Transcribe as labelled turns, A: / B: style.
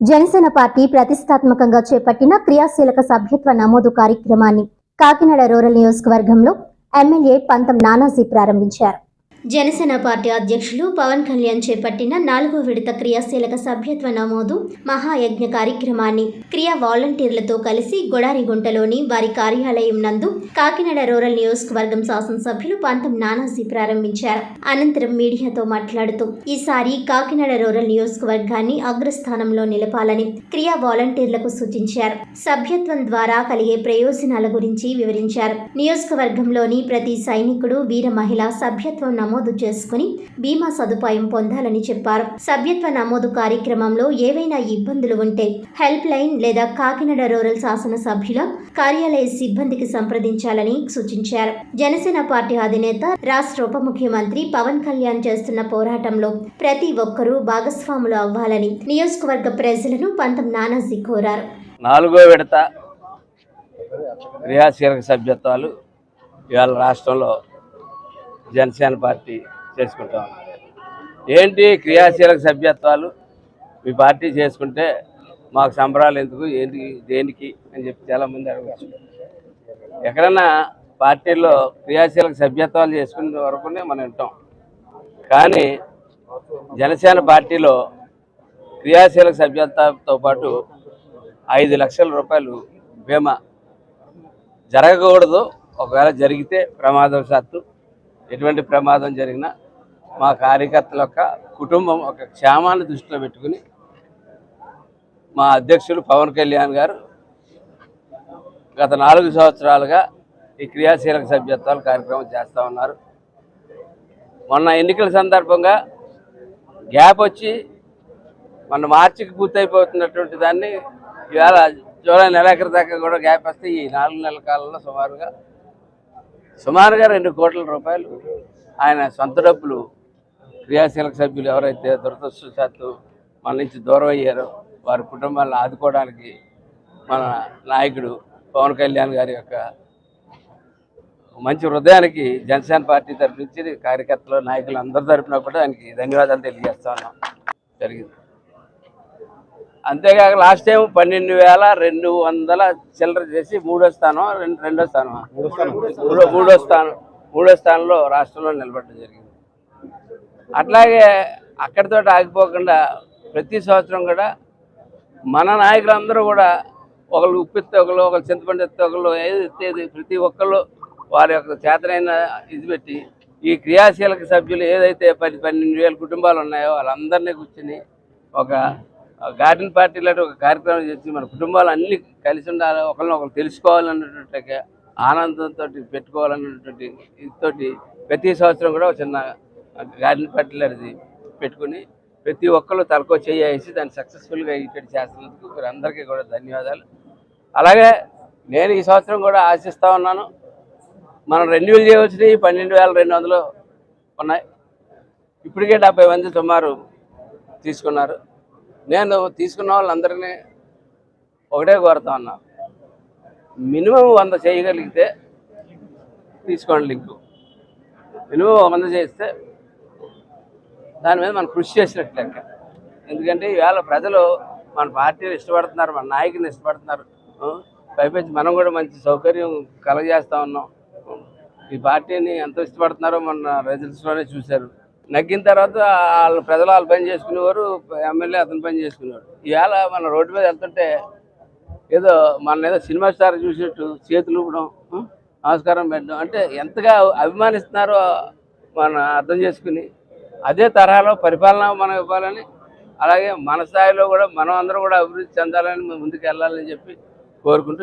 A: Janasena party ప్రతిష్టాత్మకంగా చేపట్టిన క్రియాశీలక సభ్యత్వ నమోదు కార్యక్రమాన్ని కాకినాడ రూరల్ నియోజకవర్గంలో ఎమ్మెల్యే పంతం నానాజీ ప్రారంభించారు. జనసేన పార్టీ అధ్యక్షులు పవన్ కళ్యాణ్ చేపట్టిన నాలుగో విడత క్రియాశీలక సభ్యత్వ నమోదు మహాయజ్ఞ కార్యక్రమాన్ని క్రియా వాలంటీర్లతో కలిసి గొడారిగుంటలోని వారి కార్యాలయం నందు కాకినాడ రూరల్ నియోజకవర్గం శాసనసభ్యులు పంతం నానాజీ ప్రారంభించారు. అనంతరం మీడియాతో మాట్లాడుతూ ఈసారి కాకినాడ రూరల్ నియోజకవర్గాన్ని అగ్రస్థానంలో నిలపాలని క్రియా వాలంటీర్లకు సూచించారు. సభ్యత్వం ద్వారా కలిగే ప్రయోజనాల గురించి వివరించారు. నియోజకవర్గంలోని ప్రతి సైనికుడు వీర మహిళ సభ్యత్వం నమోదు నమోదు చేసుకుని బీమా సదుపాయం పొందాలని చెప్పారు. సభ్యత్వ నమోదు కార్యక్రమంలో ఏవైనా ఇబ్బందులు ఉంటే హెల్ప్ లైన్ లేదా కాకినాడ రూరల్ శాసన సభ్యుల కార్యాలయ సిబ్బందికి సంప్రదించాలని సూచించారు. జనసేన పార్టీ అధినేత రాష్ట్ర ఉప ముఖ్యమంత్రి పవన్ కళ్యాణ్ చేస్తున్న పోరాటంలో ప్రతి ఒక్కరూ భాగస్వాములు అవ్వాలని నియోజకవర్గ ప్రజలను పంతం నానాజీ కోరారు.
B: నాలుగో విడత క్రియాశీలక సభ్యత్వాలు ఇవాళ రాష్ట్రంలో జనసేన పార్టీ చేసుకుంటాం ఏంటి క్రియాశీలక సభ్యత్వాలు? మీ పార్టీ చేసుకుంటే మాకు సంబరాలు ఎందుకు? ఏంటి దేనికి అని చెప్పి చాలామంది అడగచ్చు. ఎక్కడన్నా పార్టీలో క్రియాశీలక సభ్యత్వాలు చేసుకునే వరకునే మనం వింటాం కానీ జనసేన పార్టీలో క్రియాశీలక సభ్యత్వంతో పాటు ఐదు లక్షల రూపాయలు బీమా జరగకూడదు. ఒకవేళ జరిగితే ప్రమాదవశాత్తు ఎటువంటి ప్రమాదం జరిగినా మా కార్యకర్తల యొక్క కుటుంబం ఒక క్షేమాన్ని దృష్టిలో పెట్టుకుని మా అధ్యక్షులు పవన్ కళ్యాణ్ గారు గత నాలుగు సంవత్సరాలుగా ఈ క్రియాశీలక సభ్యత్వాలు కార్యక్రమం చేస్తూ ఉన్నారు. మొన్న ఎన్నికల సందర్భంగా గ్యాప్ వచ్చి మన మార్చికి పూర్తయిపోతున్నటువంటి దాన్ని ఇవాళ జూలై నెలాఖరి దాకా కూడా గ్యాప్ వస్తే ఈ నాలుగు నెలల కాలంలో సుమారుగా సుమారుగా రెండు కోట్ల రూపాయలు ఆయన సొంత డబ్బులు క్రియాశీలక సభ్యులు ఎవరైతే దురదృష్టశాత్తు మన నుంచి దూరం అయ్యారో వారి కుటుంబాలను ఆదుకోవడానికి మన నాయకుడు పవన్ కళ్యాణ్ గారి యొక్క మంచి హృదయానికి జనసేన పార్టీ తరఫు నుంచి కార్యకర్తలు నాయకులు అందరి తరఫున కూడా ఆయనకి ధన్యవాదాలు తెలియజేస్తా ఉన్నాం. జరిగింది. అంతేకాక లాస్ట్ టైం పన్నెండు వేల రెండు వందల చిల్లర చేసి మూడో స్థానం రెండు రెండో స్థానం. మూడో మూడో స్థానం. మూడో స్థానంలో రాష్ట్రంలో నిలబడడం జరిగింది. అట్లాగే అక్కడితో ఆగిపోకుండా ప్రతి సంవత్సరం కూడా మన నాయకులందరూ కూడా ఒకళ్ళు ఉప్పెత్తే ఒకళ్ళు ఒకళ్ళు చింతపండు ఎత్తే ఒకళ్ళు ఏది ఎత్తేది ప్రతి ఒక్కళ్ళు వారి యొక్క చేతనైన ఇది పెట్టి ఈ క్రియాశీలక సభ్యులు ఏదైతే పది పన్నెండు వేల కుటుంబాలు ఉన్నాయో వాళ్ళందరినీ కూర్చుని ఒక గార్డెన్ పార్టీ లాంటి ఒక కార్యక్రమం చేసి మన కుటుంబాలు అన్ని కలిసి ఉండాలి ఒకరిని ఒకరు తెలుసుకోవాలన్నటువంటి ఆనందంతో పెట్టుకోవాలన్నటువంటి ఇదితోటి ప్రతి సంవత్సరం కూడా ఒక చిన్న గార్డెన్ పార్టీ లాంటిది పెట్టుకుని ప్రతి ఒక్కరు తలకో చేసి దాన్ని సక్సెస్ఫుల్గా ఇటు చేస్తున్నందుకు వీరందరికీ కూడా ధన్యవాదాలు. అలాగే నేను ఈ సంవత్సరం కూడా ఆశిస్తూ ఉన్నాను. మనం రెన్యువల్ చేయవలసినవి పన్నెండు వేల రెండు వందలు ఉన్నాయి. ఇప్పటికే డెబ్బై మంది సుమారు తీసుకున్నారు. నేను తీసుకున్న వాళ్ళందరినీ ఒకటే కోరుతా ఉన్నా. మినిమం వంద చేయగలిగితే తీసుకోండి లింకు. మినిమం వంద చేస్తే దాని మీద మనం కృషి చేసినట్టు లెక్క. ఎందుకంటే ఈవేళ ప్రజలు మన పార్టీని ఇష్టపడుతున్నారు మన నాయకుని ఇష్టపడుతున్నారు. ఆ, మనం కూడా మంచి సౌకర్యం కలగజేస్తా ఉన్నాం. ఈ పార్టీని ఎంత ఇష్టపడుతున్నారో మన రిజల్ట్స్లోనే చూశారు. నగ్గిన తర్వాత వాళ్ళు ప్రజలు వాళ్ళు పని చేసుకునేవారు ఎమ్మెల్యే అతను పని చేసుకునేవాడు. ఈవేళ మన రోడ్డు మీద వెళ్తుంటే ఏదో మన ఏదో సినిమా స్టార్ చూసినట్టు చేతులు ఇవ్వడం నమస్కారం పెట్టడం అంటే ఎంతగా అభిమానిస్తున్నారో మనం అర్థం చేసుకుని అదే తరహాలో పరిపాలన మనం ఇవ్వాలని అలాగే మన స్థాయిలో కూడా మనం అందరూ కూడా అభివృద్ధి చెందాలని ముందుకు వెళ్ళాలని చెప్పి కోరుకుంటూ